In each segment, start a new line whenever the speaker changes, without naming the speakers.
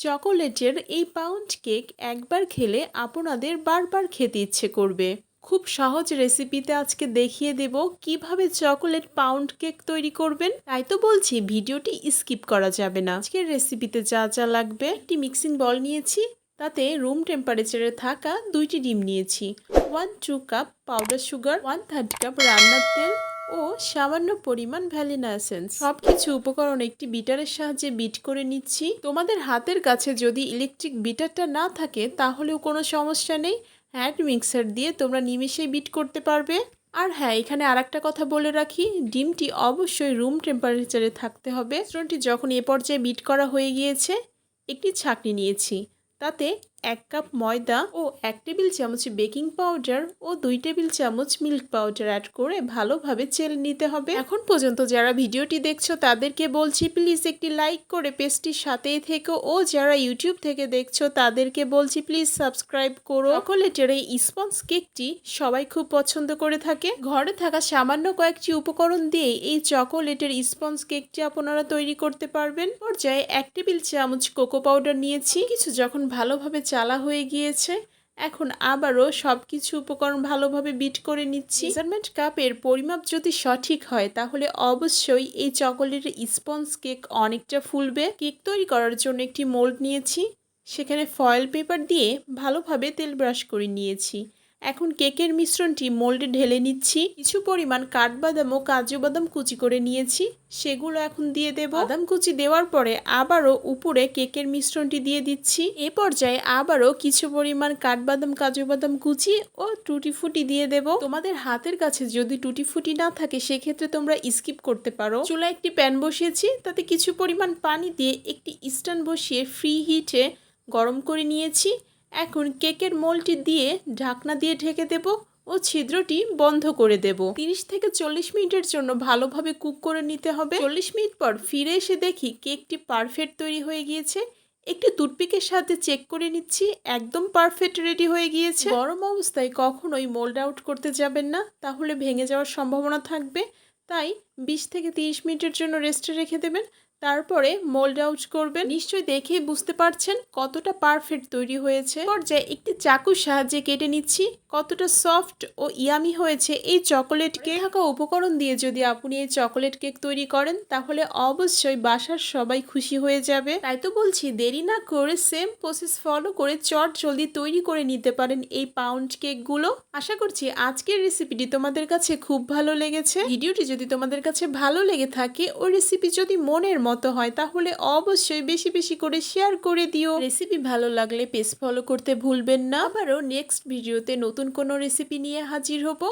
চকোলেটের এই pound cake একবার খেলে আপনাদের বারবার খেতে ইচ্ছে করবে। খুব সহজ রেসিপিতে আজকে দেখিয়ে দেব কীভাবে চকোলেট পাউন্ড কেক তৈরি করবেন। তাই তো বলছি, ভিডিওটি স্কিপ করা যাবে না। আজকের রেসিপিতে যা যা লাগবে, একটি মিক্সিং বল নিয়েছি, তাতে রুম টেম্পারেচারে থাকা দুইটি ডিম নিয়েছি। One two cup powder sugar one third cup রান্নার তেল ও সামান্য পরিমাণ ভ্যালিনা এসেন্স সবকিছু উপকরণ একটি বিটারের সাহায্যে বিট করে নিচ্ছি। তোমাদের হাতের কাছে যদি ইলেকট্রিক বিটারটা না থাকে, তাহলেও কোনো সমস্যা নেই। হ্যান্ড মিক্সার দিয়ে তোমরা নিমেষেই বিট করতে পারবে। আর হ্যাঁ এখানে আর একটা কথা বলে রাখি, ডিমটি অবশ্যই রুম টেম্পারেচারে থাকতে হবে। মিশ্রণটি যখন এ পর্যায়ে বিট করা হয়ে গিয়েছে, একটি ছাঁকনি নিয়েছি। তাতে এক কাপ ময়দা ও এক টেবিল চামচ বেকিং পাউডার ও দুই টেবিল চামচ মিল্ক পাউডার অ্যাড করে ভালোভাবে চেলে নিতে হবে। এখন পর্যন্ত যারা ভিডিওটি দেখছ, তাদেরকে বলছি প্লিজ একটি লাইক করে পেস্টটির সাথেই থেকো। ও যারা ইউটিউব থেকে দেখছ, তাদেরকে বলছি প্লিজ সাবস্ক্রাইব করো। চকোলেটের এই স্পঞ্জ কেকটি সবাই খুব পছন্দ করে থাকে। ঘরে থাকা সামান্য কয়েকটি উপকরণ দিয়ে এই চকোলেটের স্পঞ্জ কেকটি আপনারা তৈরি করতে পারবেন। পর্যায়ে এক টেবিল চামচ কোকো পাউডার নিয়েছি। কিছু যখন ভালোভাবে চালা হয়ে গিয়েছে। এখন আবারও সব কিছু উপকরণ ভালোভাবে বিট করে নিচ্ছি। মেজারমেন্ট কাপের পরিমাপ যদি সঠিক হয়, তাহলে অবশ্যই এই চকোলেটের স্পঞ্জ কেক অনেকটা ফুলবে। কেক তৈরি করার জন্য একটি মোল্ড নিয়েছি। সেখানে ফয়েল পেপার দিয়ে ভালোভাবে তেল ব্রাশ করে নিয়েছি। এখন কেকের মিশ্রণটি মোল্ডে ঢেলে নিচ্ছি। কিছু পরিমাণ কাঠবাদাম ও কাজু বাদাম কুচি করে নিয়েছি। সেগুলো এখন দিয়ে দেব। বাদাম কুচি দেওয়ার পরে আবারও উপরে কেকের মিশ্রণটি দিয়ে দিচ্ছি। এ পর্যায়ে আবারও কিছু পরিমাণ কাঠবাদাম, কাজু বাদাম কুচি ও টুটি ফুটি দিয়ে দেব। তোমাদের হাতের কাছে যদি টুটি ফুটি না থাকে, সেক্ষেত্রে তোমরা স্কিপ করতে পারো। চুলায় একটি প্যান বসিয়েছি। তাতে কিছু পরিমাণ পানি দিয়ে একটি স্ট্যান্ড বসিয়ে ফ্রি হিটে গরম করে নিয়েছি। এখন কেকের মোলটি দিয়ে ঢাকনা দিয়ে ঢেকে দেব ও ছিদ্রটি বন্ধ করে দেব। তিরিশ থেকে চল্লিশ মিনিটের জন্য ভালোভাবে কুক করে নিতে হবে। চল্লিশ মিনিট পর ফিরে এসে দেখি কেকটি পারফেক্ট তৈরি হয়ে গিয়েছে। একটি টুথপিকের সাথে চেক করে নিচ্ছি, একদম পারফেক্ট রেডি হয়ে গিয়েছে। গরম অবস্থায় কখনোই মোল্ড আউট করতে যাবেন না, তাহলে ভেঙে যাওয়ার সম্ভাবনা থাকবে। তাই বিশ থেকে তিরিশ মিনিটের জন্য রেস্টে রেখে দেবেন। তারপরে মোল্ড আউট করবেন। নিশ্চয়ই দেখেই বুঝতে পারছেন কতটা পারফেক্ট তৈরি হয়েছে। পর্যায়ে একটি চাকুর সাহায্যে কেটে নিচ্ছি। কতটা সফট ও ইয়ামি হয়েছে এই চকোলেট কেক থাকা উপকরণ দিয়ে যদি আপনি এই চকোলেট কেক তৈরি করেন, তাহলে অবশ্যই বাসার সবাই খুশি হয়ে যাবে। তাই তো বলছি, দেরি না করে সেম প্রসেস ফলো করে চট জলদি তৈরি করে নিতে পারেন এই পাউন্ড কেকগুলো আশা করছি আজকের রেসিপিটি তোমাদের কাছে খুব ভালো লেগেছে। ভিডিওটি যদি তোমাদের কাছে ভালো লেগে থাকে ওই রেসিপি যদি মনের মতো হয়, তাহলে অবশ্যই বেশি বেশি করে শেয়ার করে দিও। রেসিপি ভালো লাগলে পেজ ফলো করতে ভুলবেন না। আবারও নেক্সট ভিডিওতে নতুন কোনো রেসিপি নিয়ে হাজির হব।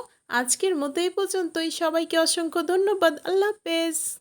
আজকের মতো এই পর্যন্তই। সবাইকে অসংখ্য ধন্যবাদ। আল্লাহ হাফেজ।